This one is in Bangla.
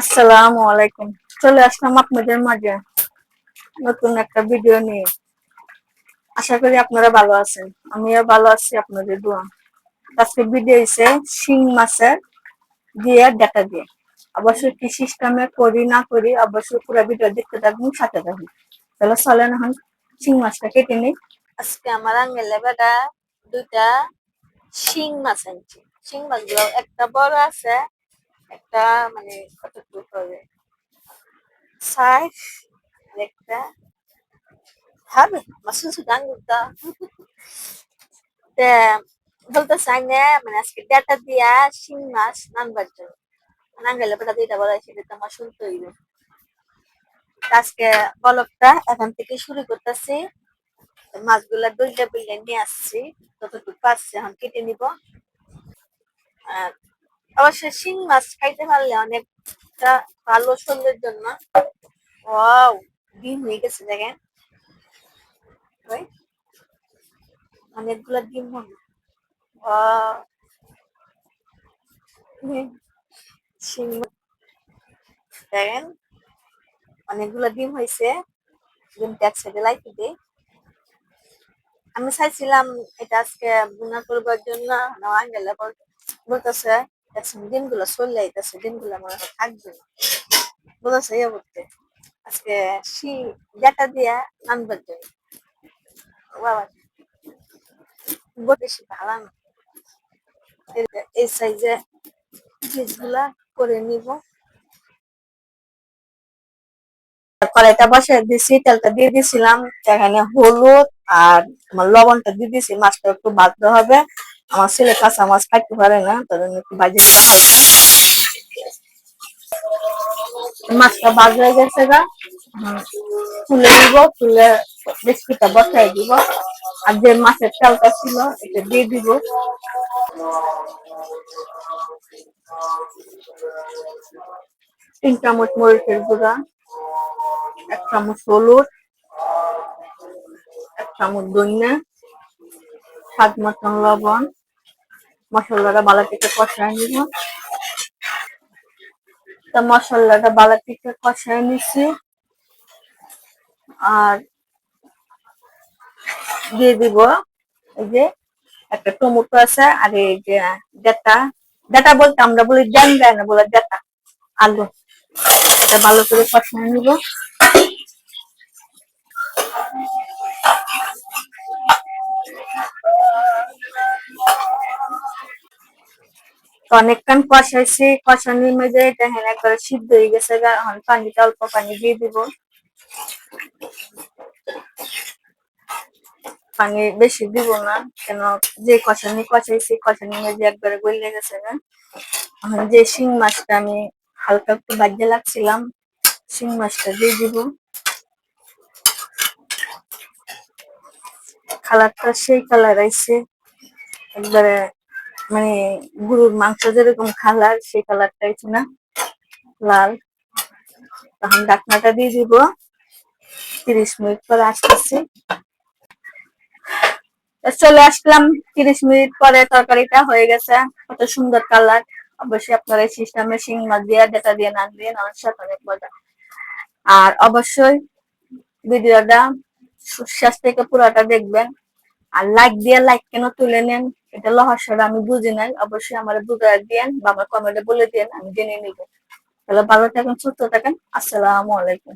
আসসালামু আলাইকুম। চলে আসলাম আপনাদের মাঝে নতুন একটা ভিডিও নিয়ে। আশা করি আপনারা ভালো আছেন। আমিও ভালো আছি, আপনাদের দোয়া। আজকে ভিডিও হয়েছে শিং মাছের দিয়ে ডাটা দিয়ে। অবশ্যই কি সিস্টেমে করি, না করি, অবশ্যই পুরো ভিডিও দেখতে থাকবেন সাথে থাকবেন তাহলে চলেন এখন শিং মাছটা কেটে নিই। আজকে আমার আঙ্গেলে বেটা দুইটা শিং মাছ আনছি। শিং মাছগুলো একটা বড় আছে একটা মানে কতটুকু হবে। সাইজ একটা হবে মাছ শুধু আঙ্গুরটা বলতে চাই না মানে আজকে ডাটা দিয়া শিং মাছ নানবার জন্য আঙ্গেলে বেটা বড় আছে এটা আমার শুনতে হইবে। আজকে বলকটা এখান থেকে শুরু করতেছি। মাছগুলা দুইটা বিলে নিয়ে আসছি, যতটুকু পাচ্ছি এখন কেটে নিব। আর অবশ্য শিং মাছ খাইতে পারলে অনেকটা ভালো শরীরের জন্য। ওয়াও, ডিম হয়ে গেছে দেখেন। অনেকগুলা ডিম হবে। দেখেন, অনেকগুলো ডিম হয়েছে। ডিমটা এক সাইডে লাইতে দিই। আমি চাইছিলাম এটা আজকে বুনা করবার জন্য আঙ্গেলে বলতেছে। একসঙ্গে দিনগুলো চলে আইতেছে, দিনগুলো মনে হয় থাকবে না। বলতেছে ইয়ে করতে আজকে শি ডাটা দিয়া আনবার জন্য। বাবা বেশি ভালো না। এই সাইজে পিসগুলা করে নিব। কড়াইটা বসাই দিছি, তেলটা দিয়ে দিছিলাম। এখানে হলুদ আর লবণটা দিয়ে দিছি। মাছটা একটু ভাজতে হবে। আমার ছেলে কাঁচা মাছ খাইতে পারে না তার জন্য একটু হালকা মাছটা হয়ে গেছে গা। তুলে দিব তুলে বিস্কুটটা বসাই দিব। আর যে মাছের চালটা ছিল এটা দিয়ে দিব। তিন চামচ মরিচের গুঁড়া এক চামচ হলুদ এক চামচ দইনা স্বাদ মতন লবণ। মশলাটা বালা থেকে কষায় নিব। তা মশলাটা বালা থেকে কষায় নিছি। আর দিয়ে দিব এই যে একটা টমেটো আছে আর এই যে ডেটা। ডেটা বলতে আমরা বলি জ্যান দেয় না, বলে ডেটা, আলু। এটা ভালো করে কষায় নিব। অনেকক্ষণ কষাইছি কষানির মধ্যে দেখেন একবার সিদ্ধ হয়ে গেছে এখন পানিটা অল্প পানি দিয়ে দিব। পানি বেশি দিব না, কেন যে কষানি কষাইছি কষানির মধ্যে একবারে গলে গেছে না এখন যে শিং মাছটা আমি হালকা একটু বাজে লাগছিলাম, শিং মাছটা দিয়ে দিব। কালারটা সেই কালার আইছে, একবারে মানে গরুর মাংস যেরকম কালার সেই কালারটা আইছে না লাল। তখন ডাকনাটা দিয়ে দিব। তিরিশ মিনিট পরে আসতেছি। চলে আসলাম। তিরিশ মিনিট পরে তরকারিটা হয়ে গেছে। কত সুন্দর কালার। অবশ্যই আপনারা এই সিস্টেমে শিং মাছ দিয়ে, ডেটা দিয়ে না দিয়ে আমার সাথে অনেক মজা। আর অবশ্যই ভিডিওটা শেষ থেকে পুরোটা দেখবেন। আর লাইক দিয়ে লাইক কেন তুলে নেন? এটা রহস্যটা আমি বুঝি নাই। অবশ্যই আমার বুঝা দিয়েন বা আমার কমেন্টে বলে দিয়েন, আমি জেনে নিব। তাহলে ভালো থাকেন, সুস্থ থাকেন। আসসালামু আলাইকুম।